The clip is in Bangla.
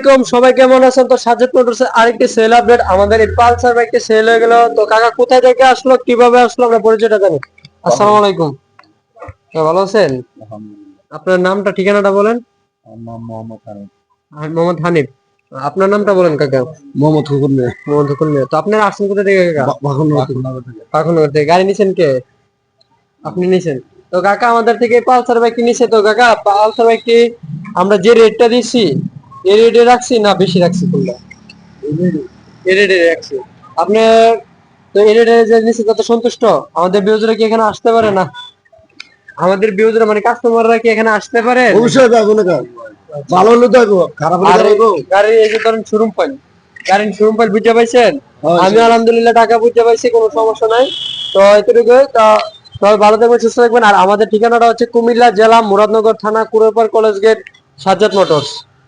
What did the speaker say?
আলাইকুম সবাই কেমন আছেন? তো সাজেদ মোটরস আরেকটি সেল আপডেট আমাদের এই পালসার বাইকটি সেল হয়ে গেল। তো কাকা কোথায় থেকে আসলো? কীভাবে আসলো? আমরা পরিচয়টা জানি। আসসালামু আলাইকুম। ভালো আছেন? আপনার নামটা ঠিকানাটা বলেন। আর মোহাম্মদ হানিফ। আপনার নামটা বলেন কাকা। মোহাম্মদ হুকুম নেই মোহাম্মদ হুকুম মিয়া। তো আপনার আসছেন কোথা থেকে কাকা? বাখন পাখনগর থেকে। গাড়ি নিছেন কে? আপনি নিছেন। তো কাকা আমাদের থেকে পালসার বাইকটি নিছে। তো কাকা পালসার বাইকটি আমরা যে রেটটা দিচ্ছি রেটে রাখছি না বেশি রাখছি এই রেটে রাখছি। আপনি তো রেটে যে নিচ্ছে তত সন্তুষ্ট? আমাদের বিউজরা কি এখানে আসতে পারে না? আমাদের বিউজরা মানে কাস্টমাররা কি এখানে আসতে পারে? অবশ্যই যাব না ভালো হলে যাব খারাপ হলে গাড়ির এই যে ধরেন শোরুম পাই গাড়ির শোরুম পাই বুঝতে পাইছেন হ্যাঁ, আমি আলহামদুলিল্লাহ টাকা বুঝতে পাইছি কোনো সমস্যা নাই। তো এতটুকু তা সবাই ভালো থাকবেন সুস্থ থাকবেন। আর আমাদের ঠিকানাটা হচ্ছে কুমিল্লা জেলা মুরাদনগর থানা Kurepar college gate Sajjad motors.